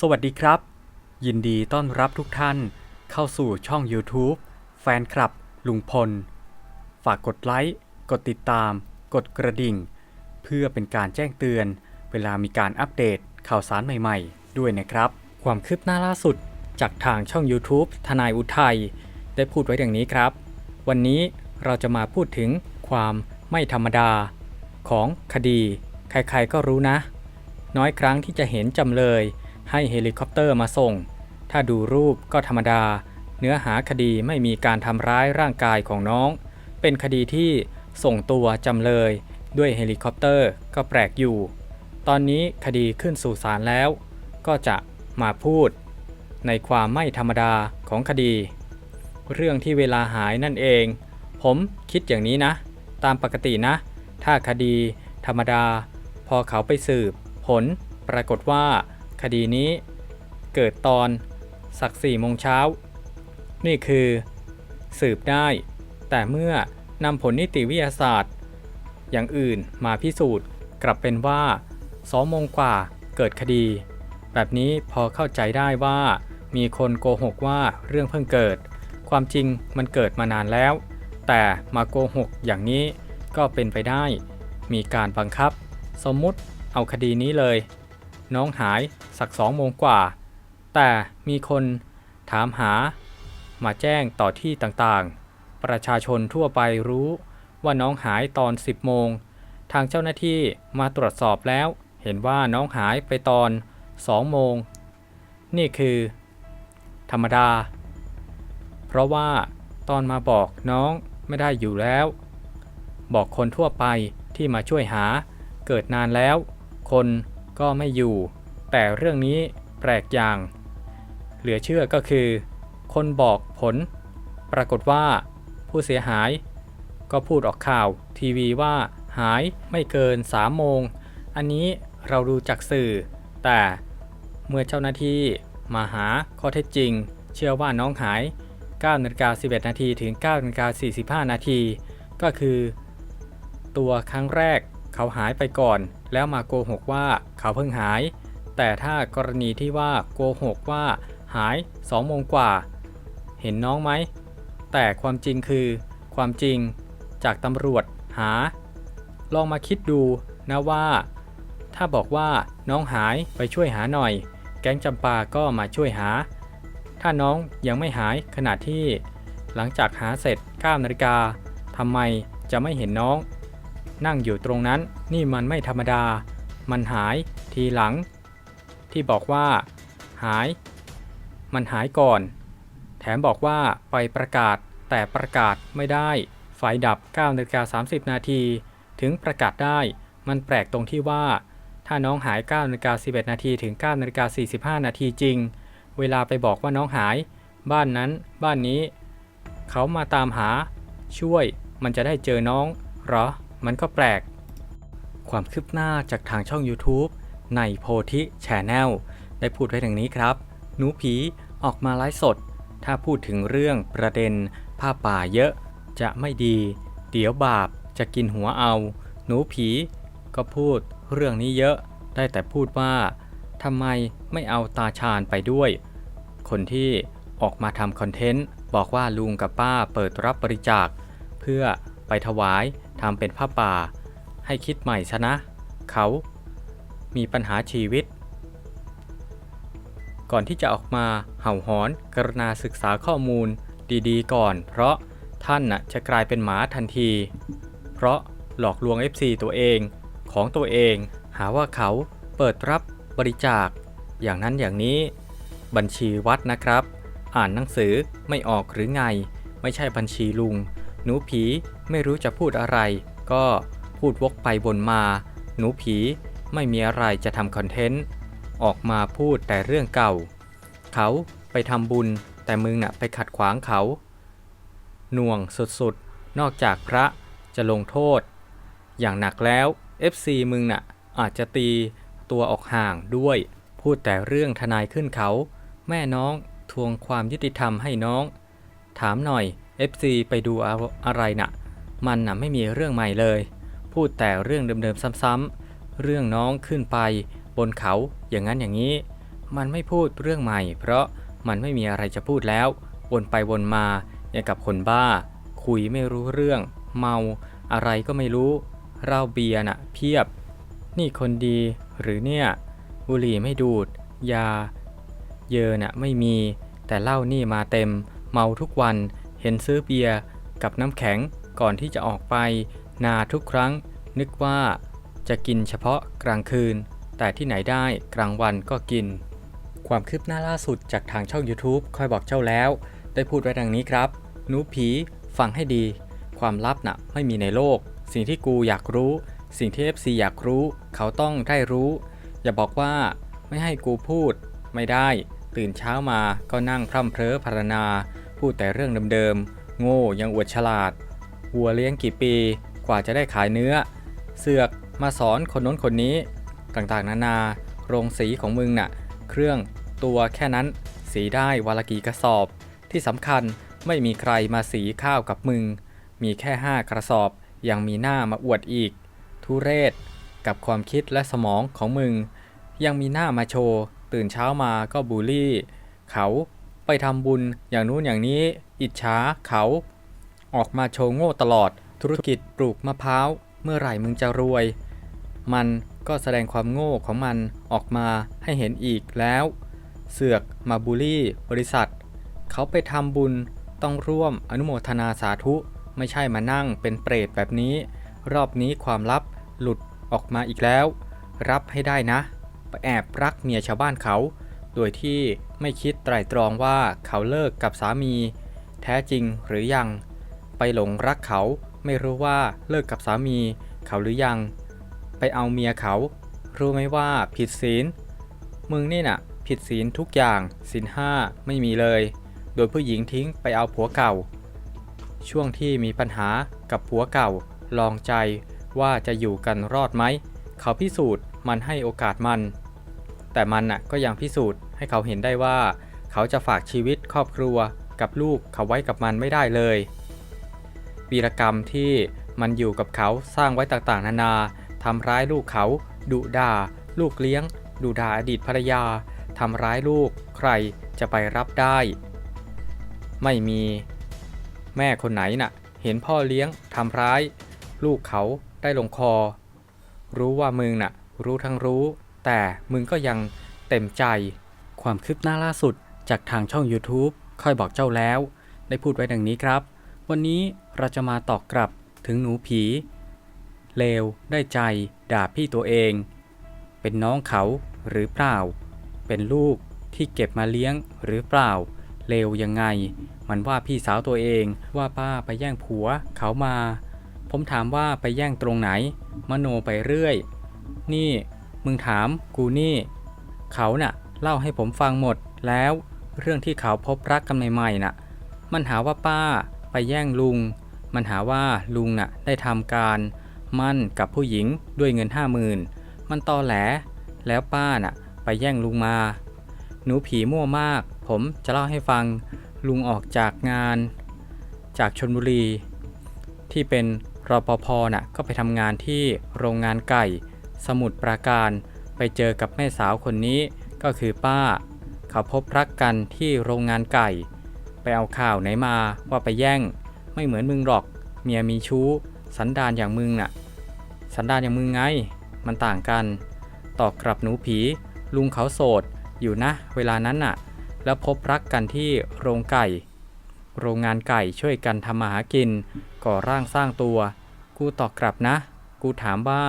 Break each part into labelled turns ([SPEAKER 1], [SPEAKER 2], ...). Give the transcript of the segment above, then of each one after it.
[SPEAKER 1] สวัสดีครับ ยินดีต้อนรับทุกท่านเข้าสู่ช่อง YouTube แฟนคลับ ลุงพล ฝากกดไลค์ กดติดตาม กดกระดิ่ง เพื่อเป็นการแจ้งเตือน เวลามีการอัปเดตข่าวสารใหม่ๆ ด้วยนะครับ ความคืบหน้าล่าสุดจากทางช่อง YouTube ทนายอุทัยได้พูดไว้ดังนี้ครับ วันนี้เราจะมาพูดถึงความไม่ธรรมดา ของคดี ใครๆก็รู้นะ น้อยครั้งที่จะเห็นจำเลย ให้เฮลิคอปเตอร์มาส่ง ถ้าดูรูปก็ธรรมดา เนื้อหาคดีไม่มีการทำร้ายร่างกายของน้อง เป็นคดีที่ส่งตัวจำเลย ด้วยเฮลิคอปเตอร์ก็แปลกอยู่ ตอนนี้คดีขึ้นสู่ศาลแล้ว ก็จะมาพูด ในความไม่ธรรมดาของคดี เรื่องที่เวลาหายนั่นเอง ผมคิดอย่างนี้นะ ตามปกตินะ ถ้าคดีธรรมดา พอเขาไปสืบ ผลปรากฏว่า คดีนี้เกิดตอนสักสี่โมงเช้า นี่คือสืบได้ แต่เมื่อนำผลนิติวิทยาศาสตร์ อย่างอื่นมาพิสูจน์กลับเป็นว่าสองโมงกว่าเกิดคดี แบบนี้พอเข้าใจได้ว่ามีคนโกหกว่าเรื่องเพิ่งเกิด ความจริงมันเกิดมานานแล้ว แต่มาโกหกอย่างนี้ก็เป็นไปได้ มีการบังคับ สมมุติเอาคดีนี้เลย น้องหายสักสองโมงกว่า แต่มีคนถามหา มาแจ้งต่อที่ต่างๆ ประชาชนทั่วไปรู้ว่าน้องหายตอน 10 โมง ทางเจ้าหน้าที่มาตรวจสอบแล้ว เห็นว่าน้องหายไปตอน 2 โมง นี่คือ ธรรมดา เพราะว่าตอนมาบอกน้องไม่ได้อยู่แล้ว บอกคนทั่วไปที่มาช่วยหาเกิดนานแล้ว คน ก็ไม่อยู่ แต่เรื่องนี้แปลกอย่าง เหลือเชื่อก็คือ คนบอกผล ปรากฏว่า ผู้เสียหาย ก็พูดออกข่าวทีวีว่าหายไม่เกิน3โมง อันนี้เราดูจากสื่อ แต่เมื่อเจ้าหน้าที่มาหาข้อเท็จจริง เชื่อว่าน้องหาย9นาฬิกา11 นาทีถึง9นาฬิกา45 นาที ก็คือ ตัวครั้งแรก เขาหายไปก่อน แล้วมาโกหกว่าเขาเพิ่งหาย แต่ถ้ากรณีที่ว่าโกหกว่าหาย2โมงกว่า เห็นน้องไหม แต่ความจริงคือ ความจริงจากตำรวจหา ลองมาคิดดูนะว่า ถ้าบอกว่าน้องหายไปช่วยหาหน่อย แก๊งจำปาก็มาช่วยหา ถ้าน้องยังไม่หายขณะที่ หลังจากหาเสร็จ9นาฬิกาทำไมจะไม่เห็นน้อง นั่งอยู่ตรงนั้น นี่มันไม่ธรรมดา มันหาย ทีหลัง ที่บอกว่า หาย มันหายก่อน แถมบอกว่าไปประกาศ แต่ประกาศไม่ได้ ไฟดับ9นาฬิกา30 นาที ถึงประกาศได้ มันแปลกตรงที่ว่า ถ้าน้องหาย9นาฬิกา11 นาที ถึง9นาฬิกา45 นาทีจริง เวลาไปบอกว่าน้องหาย บ้านนั้น บ้านนี้ เขามาตามหา ช่วย มันจะได้เจอน้องหรอ มันก็แปลก ความคืบหน้าจากทางช่อง YouTube ในโพธิแชนแนลได้พูดไว้ดังนี้ครับ หนูผีออกมาไลฟ์สด ถ้าพูดถึงเรื่องประเด็นผ้าป่าเยอะ จะไม่ดี เดี๋ยวบาปจะกินหัวเอา หนูผีก็พูดเรื่องนี้เยอะ ได้แต่พูดว่าทำไมไม่เอาตาชาญไปด้วย คนที่ออกมาทำคอนเทนต์ บอกว่าลุงกับป้าเปิดรับบริจาค เพื่อไปถวาย ทำเป็นผ้าป่า ให้คิดใหม่ชนะ เขา มีปัญหาชีวิต ก่อนที่จะออกมาเห่าหอนกรณาศึกษาข้อมูลดีๆ ก่อน เพราะท่านน่ะจะกลายเป็นหมาทันที เพราะหลอกลวง FC ตัวเองของตัวเอง หาว่าเขาเปิดรับบริจาค อย่างนั้นอย่างนี้ บัญชีวัดนะครับ อ่านหนังสือไม่ออกหรือไง ไม่ใช่บัญชีลุง หนูผีไม่รู้จะพูดอะไร ก็พูดวกไปวนมา หนูผีไม่มีอะไรจะทำคอนเทนต์ ออกมาพูดแต่เรื่องเก่า เขาไปทำบุญแต่มึงน่ะไปขัดขวางเขา หน่วงสุดๆ นอกจากพระจะลงโทษ อย่างหนักแล้ว FC มึงน่ะอาจจะตีตัวออกห่างด้วย พูดแต่เรื่องทนายขึ้นเขา แม่น้องทวงความยุติธรรมให้น้อง ถามหน่อย FC ไปดูอะไรน่ะ มันน่ะไม่มีเรื่องใหม่เลย พูดแต่เรื่องเดิมๆซ้ำๆ เรื่องน้องขึ้นไป บนเขาอย่างนั้นอย่างนี้ มันไม่พูดเรื่องใหม่ เพราะมันไม่มีอะไรจะพูดแล้ว วนไปวนมาอย่างกับคนบ้า คุยไม่รู้เรื่อง เมา อะไรก็ไม่รู้เหล้าเบียร์น่ะเพียบ นี่คนดีหรือเนี่ยบุหรี่ไม่ดูด ยา เยอน่ะไม่มี แต่เหล้านี่มาเต็ม เมาทุกวัน ห็นซื้อเบียร์กับน้ำแข็งก่อนที่จะออกไป นาทุกครั้ง นึกว่าจะกินเฉพาะกลางคืน แต่ที่ไหนได้กลางวันก็กิน ความคืบหน้าล่าสุดจากทางช่อง YouTube คอยบอกเจ้าแล้ว ได้พูดไว้ดังนี้ครับหนูผีฟังให้ดี ความลับน่ะไม่มีในโลก สิ่งที่กูอยากรู้ สิ่งที่ FC อยากรู้ เขาต้องได้รู้ อย่าบอกว่าไม่ให้กูพูด ไม่ได้ ตื่นเช้ามาก็นั่งพร่ำเพร้อพรรณนา พูดแต่เรื่องเดิมๆ โง่ยังอวดฉลาด วัวเลี้ยงกี่ปีกว่าจะได้ขายเนื้อ เสือกมาสอนคนน้นคนนี้ ต่างๆ นานา โรงสีของมึงน่ะ เครื่องตัวแค่นั้นสีได้วาละกี่กระสอบ ที่สำคัญไม่มีใครมาสีข้าวกับมึง มีแค่5กระสอบยังมีหน้ามาอวดอีก ทุเรศ กับความคิดและสมองของมึง ยังมีหน้ามาโชว์ ตื่นเช้ามาก็บูลลี่ เขา ไปทำบุญอย่างนู้นอย่างนี้ อิจฉาเขา ออกมาโชว์โง่ตลอด ธุรกิจปลูกมะพร้าว เมื่อไหร่มึงจะรวย มันก็แสดงความโง่ของมันออกมาให้เห็นอีกแล้ว เสือกมาบูลลี่ บริษัท เขาไปทำบุญต้องร่วมอนุโมทนาสาธุไม่ใช่มานั่งเป็นเปรตแบบนี้ รอบนี้ความลับหลุดออกมาอีกแล้ว รับให้ได้นะ ไปแอบรักเมียชาวบ้านเขา โดยที่ไม่คิดไตร่ตรองว่าเขาเลิกกับสามี แท้จริงหรือยัง ไปหลงรักเขาไม่รู้ว่าเลิกกับสามีเขาหรือยัง ไปเอาเมียเขา รู้ไหมว่าผิดศีล มึงนี่น่ะ ผิดศีลทุกอย่างศีลห้าไม่มีเลย โดยผู้หญิงทิ้งไปเอาผัวเก่า ช่วงที่มีปัญหากับผัวเก่า ลองใจว่าจะอยู่กันรอดไหม เขาพิสูจน์มันให้โอกาสมัน แต่มันน่ะก็ยังพิสูจน์ ให้เขาเห็นได้ว่า เขาจะฝากชีวิตครอบครัวกับลูกเขาไว้กับมันไม่ได้เลยวีรกรรมที่มันอยู่กับเขาสร้างไว้ต่างๆ นานาทำร้ายลูกเขา ดุด่า ลูกเลี้ยง ดุด่าอดีตภรรยาทำร้ายลูกใครจะไปรับได้ ไม่มีแม่คนไหนน่ะ เห็นพ่อเลี้ยงทำร้าย ลูกเขาได้ลงคอ รู้ว่ามึงน่ะ รู้ทั้งรู้ แต่มึงก็ยังเต็มใจ ความคืบหน้าล่าสุด จากทางช่อง YouTube ค่อยบอกเจ้าแล้ว ได้พูดไว้ดังนี้ครับ วันนี้เราจะมาตอกกลับถึงหนูผี เลว ได้ใจ ด่าพี่ตัวเอง เป็นน้องเขาหรือเปล่า เป็นลูกที่เก็บมาเลี้ยงหรือเปล่า เลวยังไง มันว่าพี่สาวตัวเองว่าป้าไปแย่งผัวเขามา ผมถามว่าไปแย่งตรงไหน มโนไปเรื่อย นี่ มึงถามกูนี่ เขาน่ะ เล่าให้ผมฟังหมดแล้ว เรื่องที่เขาพบรักกันใหม่ๆน่ะ มันหาว่าป้าไปแย่งลุง มันหาว่าลุงน่ะได้ทำการ มั่นกับผู้หญิงด้วยเงินห้าหมื่นมันตอแหล แล้วป้าน่ะ ไปแย่งลุงมา หนูผีมั่วมาก ผมจะเล่าให้ฟัง ลุงออกจากงาน จากชนบุรี ที่เป็นรปภน่ะก็ไปทำงานที่โรงงานไก่ สมุทรปราการ ไปเจอกับแม่สาวคนนี้ ก็คือป้า เขาพบรักกันที่โรงงานไก่ ไปเอาข่าวไหนมาว่าไปแย่ง ไม่เหมือนมึงหรอก เมียมีชู้ สันดานอย่างมึงน่ะ สันดานอย่างมึงไง มันต่างกัน ตอบกลับหนูผี ลุงเขาโสด อยู่นะ เวลานั้นน่ะ แล้วพบรักกันที่โรงไก่ โรงงานไก่ช่วยกันทำมาหากิน ก่อร่างสร้างตัว กูตอบกลับนะ กูถามว่า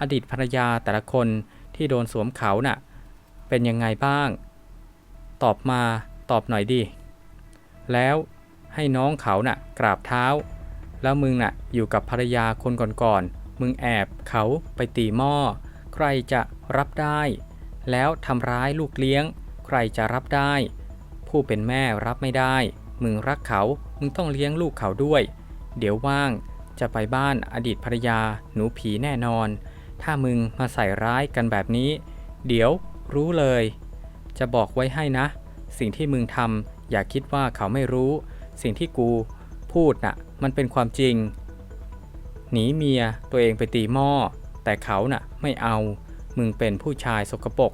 [SPEAKER 1] อดีตภรรยาแต่ละคนที่โดนสวมเขาน่ะ เป็นยังไงบ้าง ตอบมาตอบหน่อยดิแล้วให้น้องเขาน่ะกราบเท้า แล้วมึงน่ะอยู่กับภรรยาคนก่อนๆ มึงแอบเขาไปตีหม้อ ใครจะรับได้ แล้วทำร้ายลูกเลี้ยง ใครจะรับได้ ผู้เป็นแม่รับไม่ได้ มึงรักเขา มึงต้องเลี้ยงลูกเขาด้วย เดี๋ยวว่างจะไปบ้านอดีตภรรยาหนูผีแน่นอน ถ้ามึงมาใส่ร้ายกันแบบนี้ เดี๋ยว รู้เลย จะบอกไว้ให้นะ สิ่งที่มึงทำอย่าคิดว่าเขาไม่รู้ สิ่งที่กูพูดน่ะ มันเป็นความจริง หนีเมียตัวเองไปตีหม้อ แต่เขาน่ะไม่เอา มึงเป็นผู้ชายสกปรก